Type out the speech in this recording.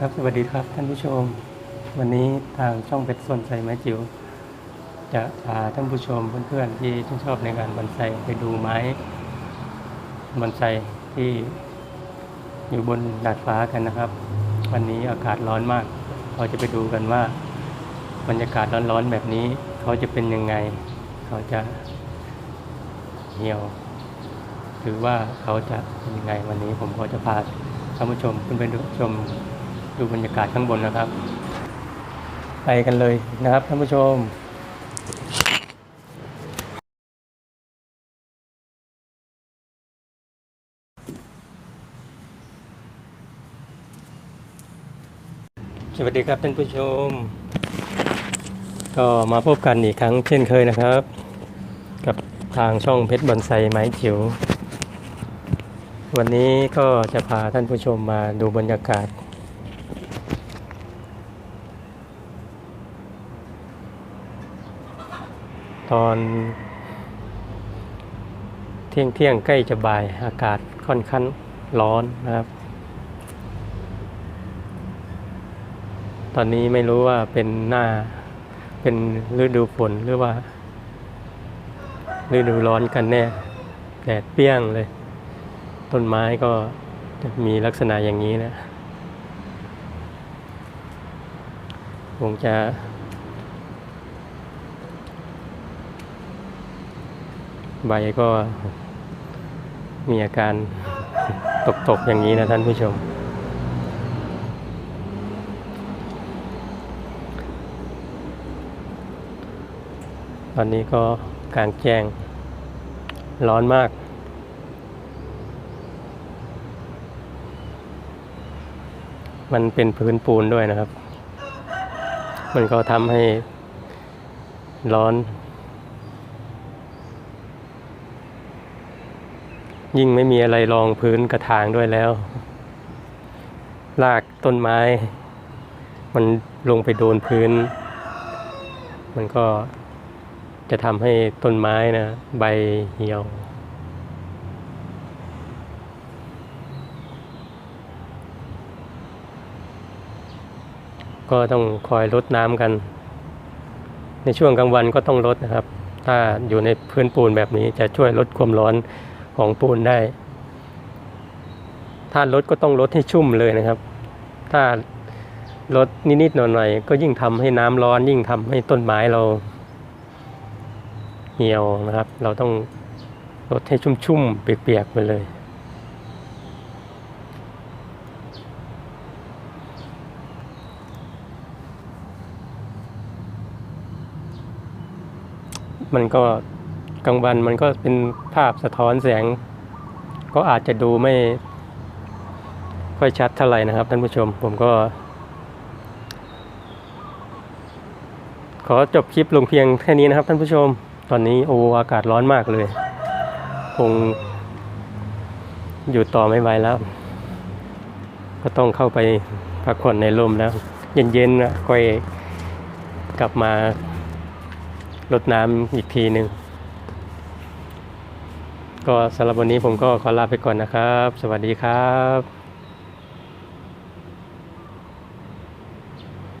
ครับสวัสดีครับท่านผู้ชม วันนี้ทางช่องเพชรสนใจไม้จิ๋วจะพาท่านผู้ชมเพื่อนๆที่ชื่นชอบในงานบอนไซไปดูไม้บอนไซที่อยู่บนดาดฟ้ากันนะครับ วันนี้อากาศร้อนมาก เราจะไปดูกันว่า บรรยากาศร้อนๆแบบนี้เขาจะเป็นยังไง เขาจะเหี่ยว หรือว่าเขาจะเป็นยังไงวันนี้ผมก็จะพาท่านผู้ชมขึ้นไปดูชม ดูบรรยากาศข้างบนนะครับ ไปกันเลยนะครับท่านผู้ชมสวัสดีครับท่านผู้ชม ก็มาพบกันอีกครั้งเช่นเคยนะครับ กับทางช่องเพชรบอนไซไม้จิ๋ววันนี้ก็จะพาท่านผู้ชมมาดูบรรยากาศ ตอน เที่ยงเที่ยงใกล้จะบ่ายอากาศค่อนข้างร้อนนะครับ ตอนนี้ไม่รู้ว่าเป็นหน้าเป็นฤดูฝนหรือว่าฤดูร้อนกันแน่แดดเปรี้ยงเลย ต้นไม้ก็มีลักษณะอย่างนี้นะคงจะ ใบก็มีอาการตกๆอย่างนี้นะท่านผู้ชม ตอนนี้ก็กลางแจ้งร้อนมาก มันเป็นพื้นปูนด้วยนะครับ มันก็ทำให้ร้อน ยิ่งไม่มีอะไรรองพื้นกระถางด้วยแล้วรากต้นไม้ มันลงไปโดนพื้น มันก็จะทำให้ต้นไม้นะ ใบเหี่ยว ก็ต้องคอยลดน้ำกัน ในช่วงกลางวันก็ต้องลดนะครับ ถ้าอยู่ในพื้นปูนแบบนี้จะช่วยลดความร้อน ของปูนได้ ถ้าลดก็ต้องลดให้ชุ่มเลยนะครับ ถ้าลดนิดๆหน่อยๆก็ยิ่งทำให้น้ำร้อน ยิ่งทำให้ต้นไม้เรา เหี่ยวนะครับ เราต้องลดให้ชุ่มๆเปียกๆไปเลย มันก็ กลางวันมันก็เป็นภาพสะท้อนแสง ก็อาจจะดูไม่ ค่อยชัดเท่าไหร่นะครับท่านผู้ชมผมก็ ขอจบคลิปลงเพียงแค่นี้นะครับท่านผู้ชม ตอนนี้โอ้อากาศร้อนมากเลย คง อยู่ต่อไม่ไหวแล้ว ก็ต้องเข้าไปพักผ่อนในร่มแล้ว เย็นๆนะค่อยกลับมารดน้ำอีกทีหนึ่ง ก็สำหรับวันนี้ผมก็ขอลาไปก่อนนะครับ สวัสดีครับ